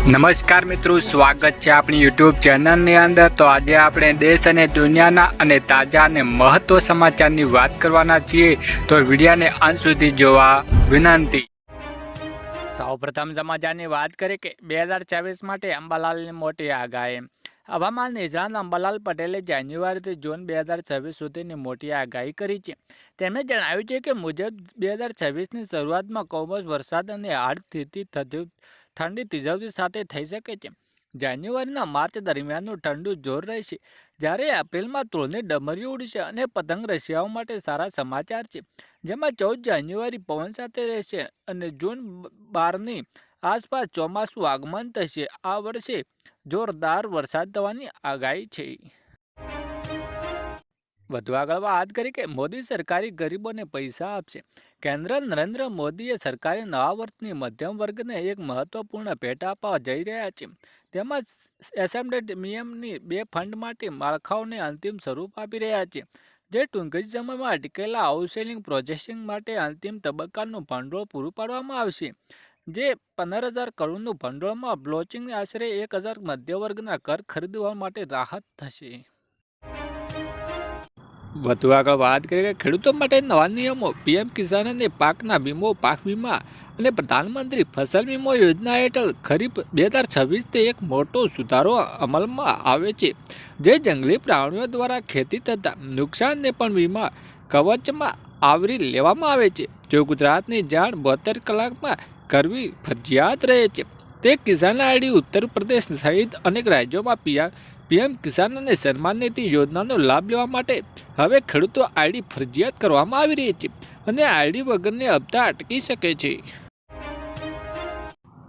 નમસ્કાર મિત્રો, સ્વાગત છે આપણી યુટ્યુબ ચેનલની અંદર. તો આજે આપણે દેશ અને દુનિયાના અને તાજા અને મહત્વ સમાચારની વાત કરવાના છીએ. તો વિડીયાને અંત સુધી જોવા વિનંતી. સૌપ્રથમ સમાચારની વાત કરીએ કે બે હજાર ચોવીસ માટે અંબાલાલની મોટી આગાહી. હવામાન નિષ્ણાંત અંબાલાલ પટેલે જાન્યુઆરીથી જૂન બે હજાર છવ્વીસ સુધીની મોટી આગાહી કરી છે. તેમણે જણાવ્યું છે કે મુજબ બે હજાર છવ્વીસની શરૂઆતમાં કમોસ વરસાદ અને હાર્ડ સ્થિતિ થતી ઠંડી ત્રીજવતી સાથે થઈ શકે છે. જાન્યુઆરીના માર્ચ દરમિયાનનું ઠંડુ જોર રહેશે. જ્યારે એપ્રિલમાં તુળની ડમરી ઉડશે અને પતંગ રશિયાઓ માટે સારા સમાચાર છે. જેમાં ચૌદ જાન્યુઆરી પવન સાથે રહેશે અને જૂન બારની આસપાસ ચોમાસું આગમન થશે. આ વર્ષે જોરદાર વરસાદ થવાની આગાહી છે. વધુ આગળ વાત કરી કે મોદી સરકારી ગરીબોને પૈસા આપશે. કેન્દ્ર નરેન્દ્ર મોદીએ સરકારી નવા વર્ષની મધ્યમ વર્ગને એક મહત્વપૂર્ણ ભેટ આપવા જઈ રહ્યા છે. તેમજ એસેમ્બલી નિયમની બે ફંડ માટે માળખાઓને અંતિમ સ્વરૂપ આપી રહ્યા છે. જે ટૂંક જ સમયમાં અટકેલા હાઉસેલિંગ પ્રોસેસિંગ માટે અંતિમ તબક્કાનું ભંડોળ પૂરું પાડવામાં આવશે. જે પંદર હજાર કરોડનું ભંડોળમાં બ્લોચિંગ આશરે એક હજાર મધ્યવર્ગના ઘર ખરીદવા માટે રાહત થશે. વધુ આગળ વાત કરીએ કે ખેડૂતો માટે નવા નિયમો, પીએમ કિસાન અને પાકના વીમો, પાક વીમા અને પ્રધાનમંત્રી ફસલ વીમો યોજના હેઠળ ખરીફ બે હજાર છવ્વીસથી એક મોટો સુધારો અમલમાં આવે છે. જે જંગલી પ્રાણીઓ દ્વારા ખેતી થતા નુકસાનને પણ વીમા કવચમાં આવરી લેવામાં આવે છે. જો ગુજરાતની જાણ બોતેર કલાકમાં કરવી ફરજિયાત રહે છે, તે કિસાન આઈડી ઉત્તર પ્રદેશ સહિત અનેક રાજ્યોમાં પીઆર પીએમ કિસાન અને સન્માન નિધિ યોજનાનો લાભ લેવા માટે હવે ખેડૂતો આઈડી ફરજિયાત કરવામાં આવી રહી છે અને આઈડી વગરને હપ્તા અટકી શકે છે.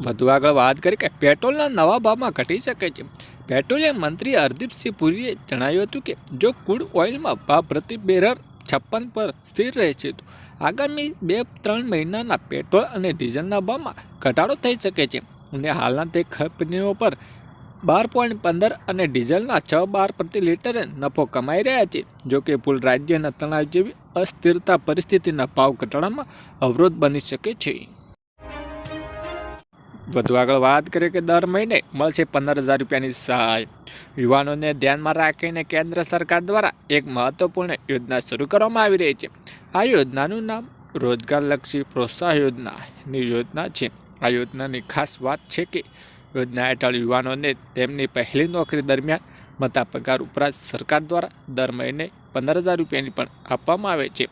વધુ આગળ વાત કરી કે પેટ્રોલના નવા ભાવમાં ઘટી શકે છે. પેટ્રોલિયમ મંત્રી હરદીપસિંહ પુરીએ જણાવ્યું હતું કે જો ક્રૂડ ઓઇલમાં ભાવ પ્રતિ બેરર છપ્પન પર સ્થિર રહે છે, તો આગામી બે ત્રણ મહિનાના પેટ્રોલ અને ડીઝલના ભાવમાં ઘટાડો થઈ શકે છે. અને હાલના તે ખપનીઓ પર બાર પોઈન્ટ પંદર અને ડીઝલના છ બાર પ્રતિ લીટરે નફો કમાઈ રહ્યા છે. જો કે પુલ રાજ્યના તણાવ જેવી અસ્થિરતા પરિસ્થિતિના ભાવ ઘટાડામાં અવરોધ બની શકે છે. વધુ આગળ વાત કરીએ કે દર મહિને મળશે પંદર હજાર રૂપિયાની સહાય. યુવાનોને ધ્યાનમાં રાખીને કેન્દ્ર સરકાર દ્વારા એક મહત્વપૂર્ણ યોજના શરૂ કરવામાં આવી રહી છે. આ યોજનાનું નામ રોજગારલક્ષી પ્રોત્સાહન યોજનાની યોજના છે. આ યોજનાની ખાસ વાત છે કે યોજના હેઠળ યુવાનોને તેમની પહેલી નોકરી દરમિયાન મળતા પગાર ઉપરાંત સરકાર દ્વારા દર મહિને પંદર હજાર રૂપિયાની પણ આપવામાં આવે છે.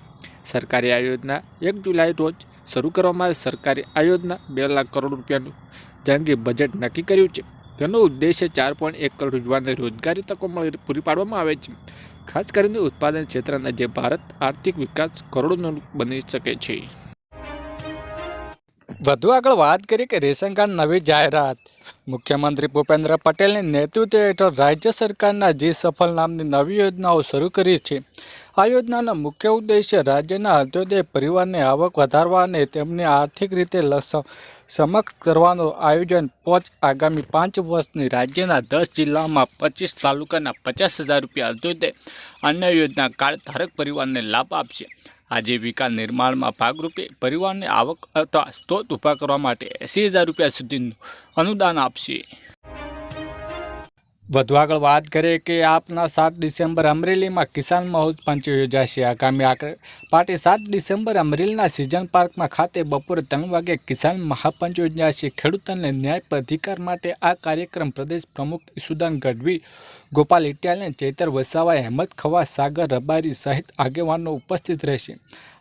સરકારી આ યોજના એક જુલાઈ રોજ શરૂ કરવામાં આવે. સરકારી આ યોજના બે લાખ કરોડ રૂપિયાનું જંગી બજેટ નક્કી કર્યું છે. તેનો ઉદ્દેશ્ય ચાર પોઈન્ટ એક કરોડ યુવાનને રોજગારી તકો મળી પૂરી પાડવામાં આવે છે. ખાસ કરીને ઉત્પાદન ક્ષેત્રના જે ભારત આર્થિક વિકાસ કરોડોનો બની શકે છે. વધુ આગળ વાત કરીએ કે રેશન કાર્ડ નવી જાહેરાત મુખ્યમંત્રી ભૂપેન્દ્ર પટેલની નેતૃત્વ હેઠળ રાજ્ય સરકારના જી સફળ નામની નવી યોજનાઓ શરૂ કરી છે. આ યોજનાનો મુખ્ય ઉદ્દેશ્ય રાજ્યના અંત્યોદય પરિવારની આવક વધારવા અને તેમને આર્થિક રીતે સમક્ષ કરવાનું આયોજન પોચ આગામી પાંચ વર્ષની રાજ્યના દસ જિલ્લામાં પચીસ તાલુકાના પચાસ હજાર રૂપિયા અંત્યોદય અન્ય યોજના કાર્ડ ધારક પરિવારને લાભ આપશે. આજીવિકા નિર્માણમાં ભાગરૂપે પરિવારની આવક અથવા સ્ત્રોત ઊભા કરવા માટે એંસી હજાર રૂપિયા સુધીનું અનુદાન આપશે. વધુ આગળ વાત કરીએ કે આપના સાત ડિસેમ્બર અમરેલીમાં કિસાન મહોત્સવ પંચ યોજાશે. આગામી પાર્ટી સાત ડિસેમ્બર અમરેલીના સિઝન પાર્કમાં ખાતે બપોરે ત્રણ વાગે કિસાન મહાપંચ યોજાશે. ખેડૂતોને ન્યાય અધિકાર માટે આ કાર્યક્રમ પ્રદેશ પ્રમુખ ઈસુદાન ગઢવી, ગોપાલ ઇટિયાલને ચેતર વસાવા અહેમદ ખવા સાગર રબારી સહિત આગેવાનો ઉપસ્થિત રહેશે.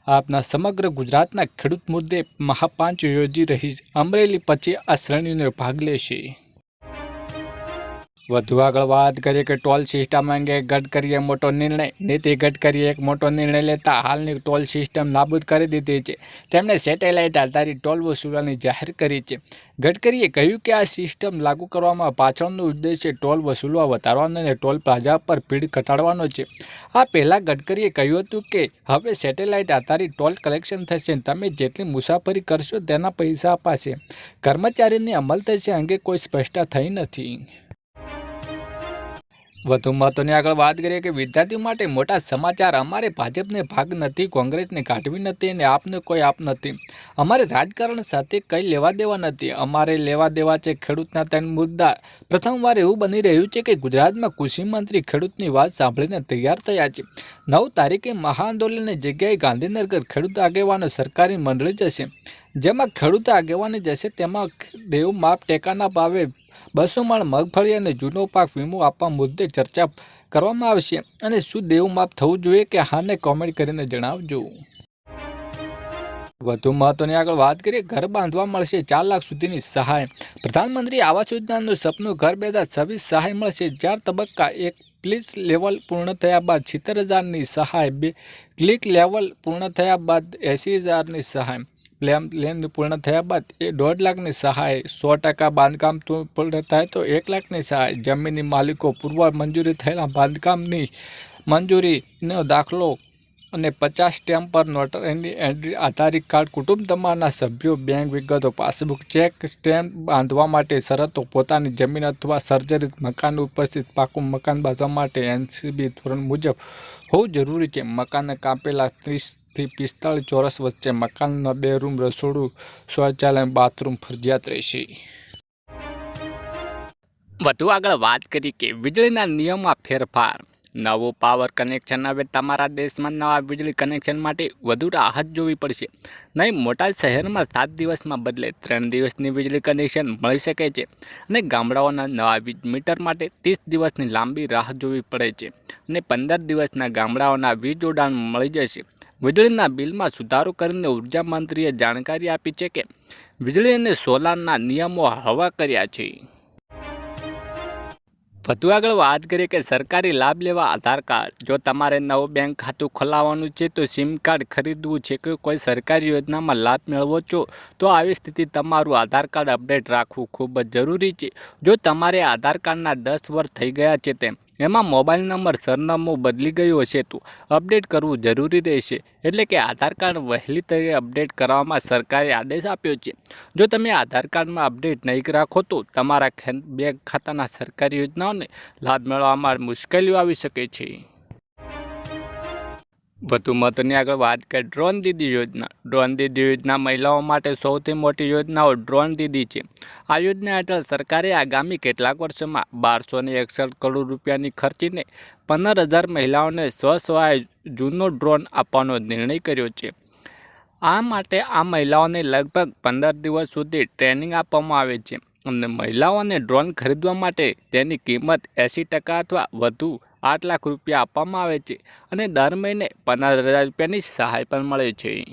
આપના સમગ્ર ગુજરાતના ખેડૂત મુદ્દે મહાપાંચ યોજી રહી અમરેલી પછી આ શ્રેણીનો ભાગ લેશે. વધુ આગળ વાત કરીએ કે ટોલ સિસ્ટમ અંગે ગડકરીએ મોટો નિર્ણય. નીતિ ગડકરીએ એક મોટો નિર્ણય લેતા હાલની ટોલ સિસ્ટમ નાબૂદ કરી દીધી છે. તેમણે સેટેલાઇટ આધારિત ટોલ વસૂલવાની જાહેર કરી છે. ગડકરીએ કહ્યું કે આ સિસ્ટમ લાગુ કરવામાં પાછળનો ઉદ્દેશ્ય ટોલ વસૂલવા વધારવાનો અને ટોલ પ્લાઝા પર ભીડ ઘટાડવાનો છે. આ પહેલાં ગડકરીએ કહ્યું હતું કે હવે સેટેલાઇટ આધારિત ટોલ કલેક્શન થશે તમે જેટલી મુસાફરી કરશો તેના પૈસા અપાશે. કર્મચારીની અમલ થશે અંગે કોઈ સ્પષ્ટતા થઈ નથી. વધુ મહત્વની આગળ વાત કરીએ કે વિદ્યાર્થીઓ માટે મોટા સમાચાર અમારે ભાજપને ભાગ નથી, કોંગ્રેસને કાઢવી નથી અને આપને કોઈ આપ નથી. અમારે રાજકારણ સાથે કંઈ લેવા દેવા નથી. અમારે લેવા દેવા છે ખેડૂતના ત્રણ મુદ્દા. પ્રથમવાર એવું બની રહ્યું છે કે ગુજરાતમાં કૃષિ મંત્રી ખેડૂતની વાત સાંભળીને તૈયાર થયા છે. નવ તારીખે મહાઆંદોલનની જગ્યાએ ગાંધીનગર ખેડૂત આગેવાનો સરકારી મંડળી જશે. જેમાં ખેડૂત આગેવાની જશે, તેમાં દેવ માપ ટેકાના ભાવે બસો મણ મગફળી અને જૂનો પાક વીમો આપવા મુદ્દે ચર્ચા કરવામાં આવશે. અને શું દેવું માપ થવું જોઈએ કે હાને કોમેન્ટ કરીને જણાવજો. વધુ મહત્વની આગળ વાત કરીએ, ઘર બાંધવા મળશે ચાર લાખ સુધીની સહાય. પ્રધાનમંત્રી આવાસ યોજનાનું સપનું ઘર બે હજાર છવ્વીસ સહાય મળશે. ચાર તબક્કા, એક પ્લીસ લેવલ પૂર્ણ થયા બાદ સિત્તેર હજારની સહાય, બે ક્લિક લેવલ પૂર્ણ થયા બાદ એંસી હજારની સહાય. પ્લેન લેન પૂર્ણ થયા બાદ એ દોઢ લાખની સહાય, સો ટકા બાંધકામ પૂર્ણ થાય તો એક લાખની સહાય. જમીનની માલિકો પૂર્વ મંજૂરી થયેલા બાંધકામની મંજૂરીનો દાખલો અને પચાસ સ્ટેમ્પ પર નોટર એની એન્ટ્રી આધારિત કાર્ડ કુટુંબ તમારના સભ્યો બેંક વિગતો પાસબુક ચેક સ્ટેમ્પ બાંધવા માટે શરતો, પોતાની જમીન અથવા સર્જરિત મકાન ઉપસ્થિત પાકું મકાન બાંધવા માટે એનસીબી ધોરણ મુજબ હોવું જરૂરી છે. મકાનને કાપેલા ત્રીસથી પિસ્તાળીસ ચોરસ વચ્ચે મકાનના બે રૂમ રસોડું, શૌચાલય, બાથરૂમ ફરજિયાત રહેશે. વધુ આગળ વાત કરી કે વીજળીના નિયમમાં ફેરફાર. નવું પાવર કનેક્શન હવે તમારા દેશમાં નવા વીજળી કનેક્શન માટે વધુ રાહત જોવી પડશે. નહીં, મોટા શહેરમાં સાત દિવસમાં બદલે ત્રણ દિવસની વીજળી કનેક્શન મળી શકે છે અને ગામડાઓના નવા વીજ મીટર માટે ત્રીસ દિવસની લાંબી રાહ જોવી પડે છે અને પંદર દિવસના ગામડાઓના વીજ જોડાણ મળી જશે. વીજળીના બિલમાં સુધારો કરીને ઊર્જા મંત્રીએ જાણકારી આપી છે કે વીજળી અને સોલારના નિયમો હવા કર્યા છે. વધુ આગળ વાત કરીએ કે સરકારી લાભ લેવા આધાર કાર્ડ. જો તમારે નવું બેંક ખાતું ખોલાવવાનું છે તો સિમ કાર્ડ ખરીદવું છે કે કોઈ સરકારી યોજનામાં લાભ મેળવો છો, તો આવી સ્થિતિ તમારું આધાર કાર્ડ અપડેટ રાખવું ખૂબ જ જરૂરી છે. જો તમારે આધાર કાર્ડના દસ વર્ષ થઈ ગયા છે તેમ એમાં મોબાઈલ નંબર સરનામું બદલી ગયું હશે તો અપડેટ કરવું જરૂરી રહેશે. એટલે કે આધાર કાર્ડ વહેલી તરીકે અપડેટ કરવામાં સરકારે આદેશ આપ્યો છે. જો તમે આધાર કાર્ડમાં અપડેટ નહીં રાખો તો તમારા બેંક ખાતાના સરકારી યોજનાઓને લાભ મેળવવામાં મુશ્કેલીઓ આવી શકે છે. વધુ મહત્વની આગળ વાત કરીએ ડ્રોન દીદી યોજના. ડ્રોન દીદી યોજના મહિલાઓ માટે સૌથી મોટી યોજનાઓ ડ્રોન દીદી છે. આ યોજના હેઠળ સરકારે આગામી કેટલાક વર્ષોમાં બારસો ને એકસઠ કરોડ રૂપિયાની ખર્ચીને પંદર હજાર મહિલાઓને સ્વસહાય જૂનો ડ્રોન આપવાનો નિર્ણય કર્યો છે. આ માટે આ મહિલાઓને લગભગ પંદર દિવસ સુધી ટ્રેનિંગ આપવામાં આવે છે. અને મહિલાઓને ડ્રોન ખરીદવા માટે તેની કિંમત એંસી ટકા અથવા વધુ આઠ લાખ રૂપિયા આપવામાં આવે છે અને દર મહિને પંદર હજાર રૂપિયાની સહાય પણ મળે છે.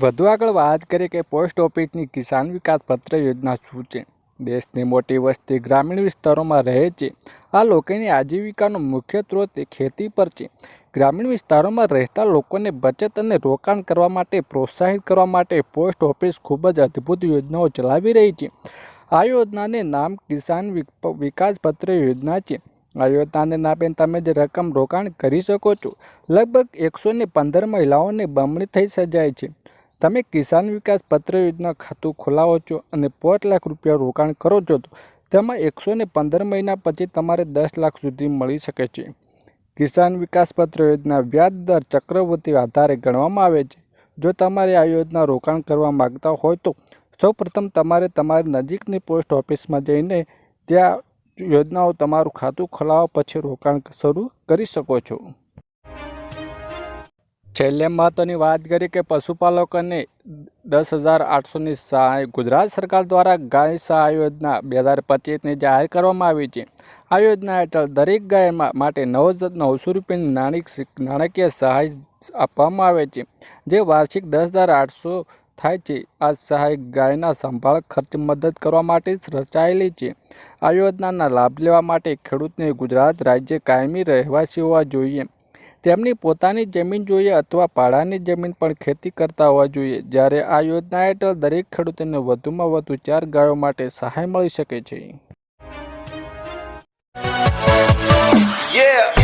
વધુ આગળ વાત કરીએ કે પોસ્ટ ઓફિસની કિસાન વિકાસ પત્ર યોજના શું છે? દેશની મોટી વસ્તી ગ્રામીણ વિસ્તારોમાં રહે છે. આ લોકોની આજીવિકાનો મુખ્ય સ્ત્રોત ખેતી પર છે. ગ્રામીણ વિસ્તારોમાં રહેતા લોકોને બચત અને રોકાણ કરવા માટે પ્રોત્સાહિત કરવા માટે પોસ્ટ ઓફિસ ખૂબ જ અદ્ભુત યોજનાઓ ચલાવી રહી છે. આ યોજનાને નામ કિસાન વિકાસ પત્ર યોજના છે. આ યોજનાને નામે તમે જે રકમ રોકાણ કરી શકો છો, લગભગ એકસો ને પંદર મહિલાઓને બમણી થઈ સજાય છે. તમે કિસાન વિકાસ પત્ર યોજના ખાતું ખોલાવો છો અને પાંચ લાખ રૂપિયા રોકાણ કરો છો તો તેમાં એકસો ને પંદર મહિના પછી તમારે દસ લાખ સુધી મળી શકે છે. કિસાન વિકાસ પત્ર યોજના વ્યાજ દર ચક્રવૃત્તિ આધારે ગણવામાં આવે છે. જો તમારે આ યોજના રોકાણ કરવા માગતા હોય તો સૌપ્રથમ તમારે તમારી નજીકની પોસ્ટ ઓફિસમાં જઈને ત્યાં યોજનાઓ તમારું ખાતું ખોલાવવા પછી રોકાણ શરૂ કરી શકો છો. છેલ્લે મહત્વની વાત કરીએ કે પશુપાલકોને દસ હજાર આઠસોની સહાય ગુજરાત સરકાર દ્વારા ગાય સહાય યોજના બે હજાર પચીસની જાહેર કરવામાં આવી છે. આ યોજના હેઠળ દરેક ગાય માટે નવ નવસો રૂપિયાની નાણાકીય સહાય આપવામાં આવે છે, જે વાર્ષિક દસ હજાર આઠસો થાય છે. આ સહાય ગાયના સંભાળ, ખર્ચ, મદદ કરવા માટે રચાયેલી છે. આ યોજનાના લાભ લેવા માટે ખેડૂતને ગુજરાત રાજ્ય કાયમી રહેવાસી હોવા જોઈએ. તેમની પોતાની જમીન જોઈએ અથવા પાડાની જમીન પણ ખેતી કરતા હોવા જોઈએ. જ્યારે આ યોજના હેઠળ દરેક ખેડૂતોને વધુમાં વધુ ચાર ગાયો માટે સહાય મળી શકે છે. Yeah.